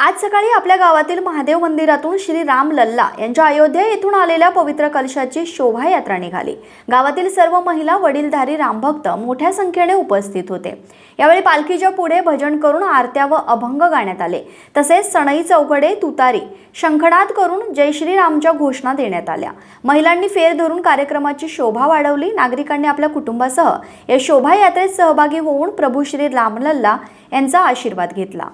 आज सकाळी आपल्या गावातील महादेव मंदिरातून श्री राम लल्ला यांच्या अयोध्या येथून आलेल्या पवित्र कलशाची शोभायात्रा निघाली. गावातील सर्व महिला वडीलधारी रामभक्त मोठ्या संख्येने उपस्थित होते. यावेळी पालखीच्या पुढे भजन करून आरत्या व अभंग गाण्यात आले. तसेच सणई चौकडे तुतारी शंखनाद करून जय श्रीरामच्या घोषणा देण्यात आल्या. महिलांनी फेर धरून कार्यक्रमाची शोभा वाढवली. नागरिकांनी आपल्या कुटुंबासह या शोभायात्रेत सहभागी होऊन प्रभू श्री रामलल्ला यांचा आशीर्वाद घेतला.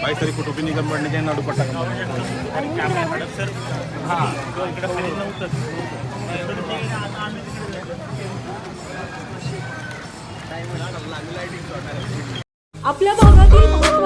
काहीतरी कुटुंबी निगम बनण्याच्या नाडू पट्टा हां आपल्या भागातील